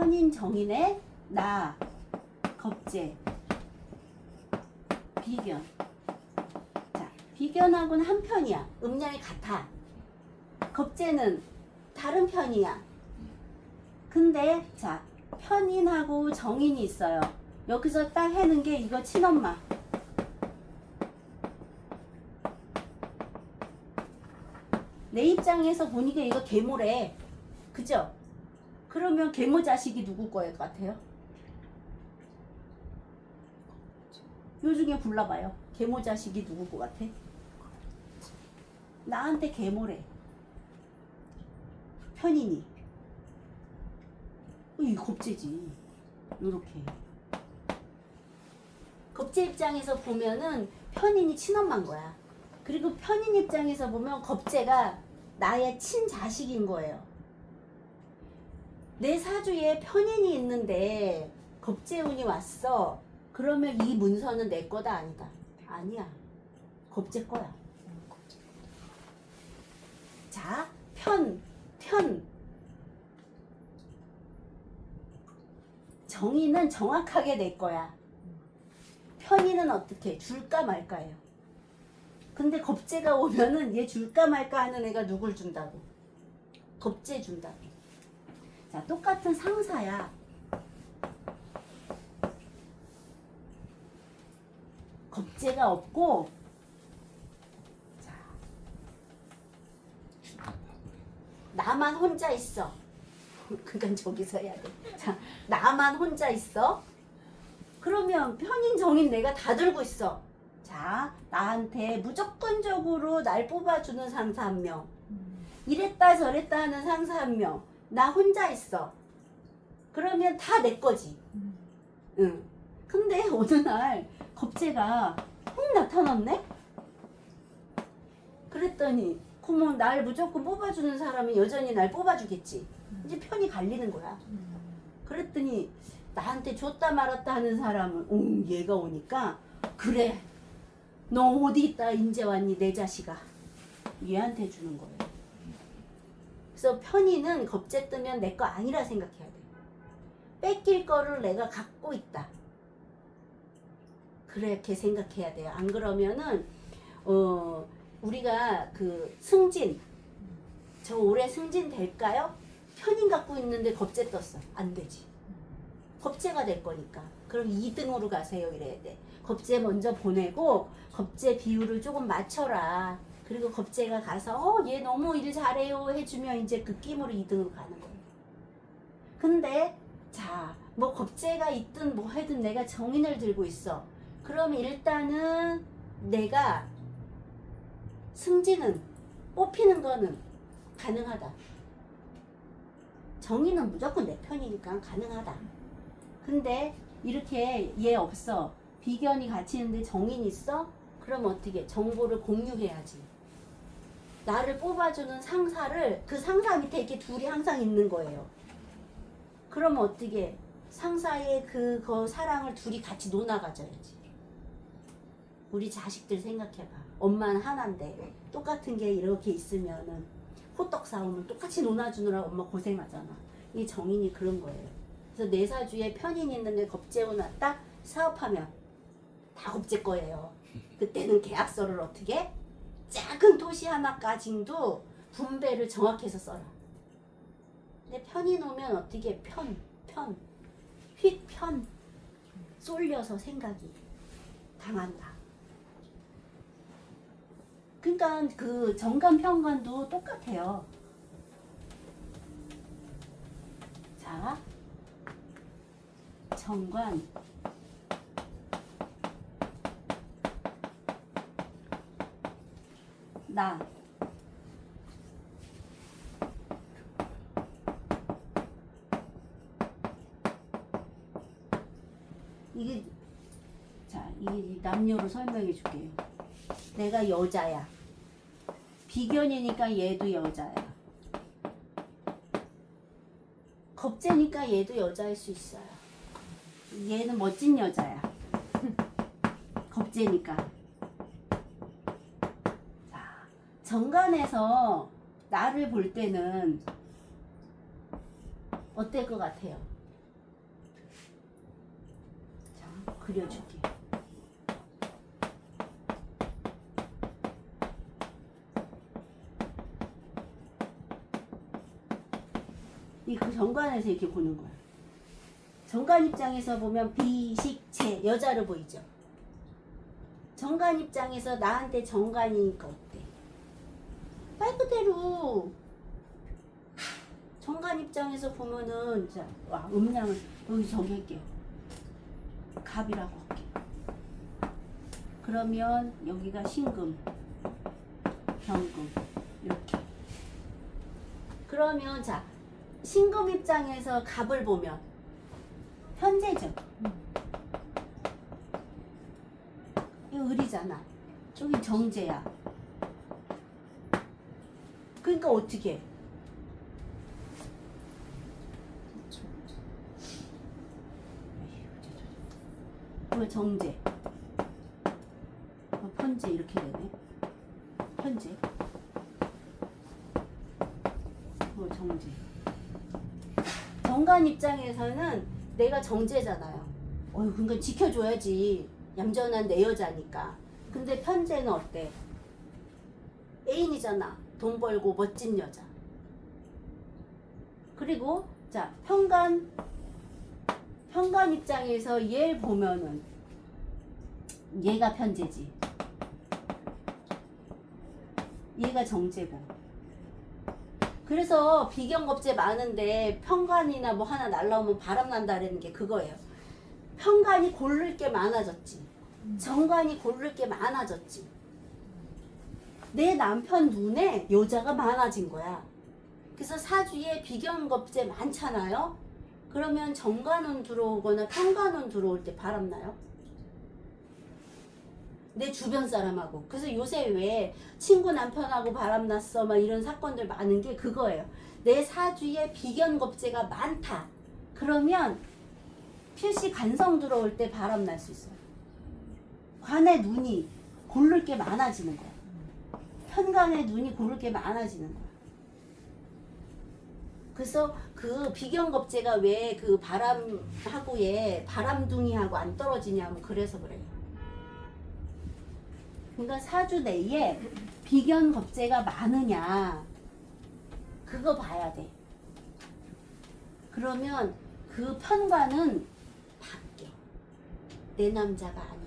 편인 정인의 나 겁제 비견. 자 비견하고는 한 편이야. 음량이 같아. 겁제는 다른 편이야. 근데 자 편인하고 정인이 있어요. 여기서 딱 해는 게 이거 친엄마. 내 입장에서 보니까 이거 계모래 그죠? 그러면 계모 자식이 누구 거일 것 같아요? 요 중에 골라봐요. 계모 자식이 누구 것 같아? 나한테 계모래. 편인이. 어, 이 겁재지. 요렇게. 겁재 입장에서 보면은 편인이 친엄마인 거야. 그리고 편인 입장에서 보면 겁재가 나의 친자식인 거예요. 내 사주에 편인이 있는데 겁재운이 왔어. 그러면 이 문서는 내 거다 아니다. 아니야. 겁재 거야. 자, 편, 편. 정의는 정확하게 내 거야. 편의는 어떻게 줄까 말까예요. 근데 겁재가 오면은 얘 줄까 말까 하는 애가 누굴 준다고? 겁재 준다고. 자, 똑같은 상사야. 겁재가 없고, 자, 나만 혼자 있어. 그건 저기서 해야 돼. 자, 나만 혼자 있어. 그러면 편인 정인 내가 다 들고 있어. 자, 나한테 무조건적으로 날 뽑아주는 상사 한 명. 이랬다 저랬다 하는 상사 한 명. 나 혼자 있어. 그러면 다 내 거지. 응. 근데 어느 날 겁재가 훅 나타났네? 그랬더니 그러면 날 무조건 뽑아주는 사람은 여전히 날 뽑아주겠지. 이제 편이 갈리는 거야. 그랬더니 나한테 줬다 말았다 하는 사람은 응 얘가 오니까 그래 너 어디 있다 인제 왔니 내 자식아 얘한테 주는 거예요. 그래서 편의는 겁재 뜨면 내 거 아니라 생각해야 돼. 뺏길 거를 내가 갖고 있다. 그렇게 생각해야 돼요. 안 그러면은 어 우리가 그 승진 저 올해 승진 될까요? 편인 갖고 있는데 겁재 떴어. 안 되지. 겁재가 될 거니까. 그럼 2등으로 가세요. 이래야 돼. 겁재 먼저 보내고 겁재 비율을 조금 맞춰라. 그리고 겁재가 가서 어 얘 너무 일 잘해요 해주면 이제 그 끼으로 2등으로 가는 거예요. 근데 자 뭐 겁재가 있든 뭐 하든 내가 정인을 들고 있어. 그럼 일단은 내가 승진은 뽑히는 거는 가능하다. 정의는 무조건 내 편이니까 가능하다. 근데 이렇게 얘 없어. 비견이 같이 있는데 정인 있어? 그럼 어떻게? 정보를 공유해야지. 나를 뽑아주는 상사를 그 상사 밑에 이렇게 둘이 항상 있는 거예요. 그럼 어떻게? 상사의 그거 사랑을 둘이 같이 논아 가져야지. 우리 자식들 생각해봐. 엄마는 하나인데 똑같은 게 이렇게 있으면은 호떡 사오면 똑같이 논아주느라 엄마 고생하잖아. 이 정인이 그런 거예요. 그래서 내 사주에 편인 있는데 겁재고 났다 사업하면 다 겁재 거예요. 그때는 계약서를 어떻게 작은 토시 하나까지도 분배를 정확해서 써라. 근데 편인 오면 어떻게 편, 편, 휙 편 쏠려서 생각이 당한다. 그러니까 그 정관 평관도 똑같아요. 자, 정관 나 이게 자 이게 남녀로 설명해 줄게요. 내가 여자야. 비견이니까 얘도 여자야. 겁재니까 얘도 여자일 수 있어요. 얘는 멋진 여자야. 겁재니까. 정관에서 나를 볼 때는 어때 것 같아요? 자, 그려줄게. 이그 정관에서 이렇게 보는 거야. 정관 입장에서 보면 비식체 여자로 보이죠. 정관 입장에서 나한테 정관이니까 말 그대로 정관 입장에서 보면은 자, 와 음량을 여기 저기 할게요. 갑이라고 할게. 그러면 여기가 신금, 병금 이렇게. 그러면 자 신금 입장에서 갑을 보면 현재죠. 이 을이잖아. 저기 정제야. 그러니까 어떻게? 해? 그러면 정제. 어, 편제 이렇게 되네. 편제. 어, 정제. 정관 입장에서는 내가 정제잖아요. 어휴, 그러니까 지켜줘야지. 얌전한 내 여자니까. 근데 편제는 어때? 애인이잖아. 돈 벌고 멋진 여자. 그리고 자 현관 현관 입장에서 얘 보면은 얘가 편제지. 얘가 정제고. 그래서 비경겁제 많은데 편관이나 뭐 하나 날라오면 바람 난다 라는 게 그거예요. 편관이 고를 게 많아졌지. 정관이 고를 게 많아졌지. 내 남편 눈에 여자가 많아진 거야. 그래서 사주에 비경겁제 많잖아요. 그러면 정관운 들어오거나 편관운 들어올 때 바람나요? 내 주변 사람하고. 그래서 요새 왜 친구 남편하고 바람났어 막 이런 사건들 많은 게 그거예요. 내 사주에 비견겁제가 많다. 그러면 필시 간성 들어올 때 바람날 수 있어요. 관의 눈이 고를 게 많아지는 거야. 현관의 눈이 고를 게 많아지는 거야. 그래서 그 비경겁제가 왜 그 바람하고의 바람둥이하고 안 떨어지냐면 그래서 그래요. 그러니까 사주 내에 비견겁제가 많으냐 그거 봐야 돼. 그러면 그 편관은 바뀌어. 내 남자가 아니야.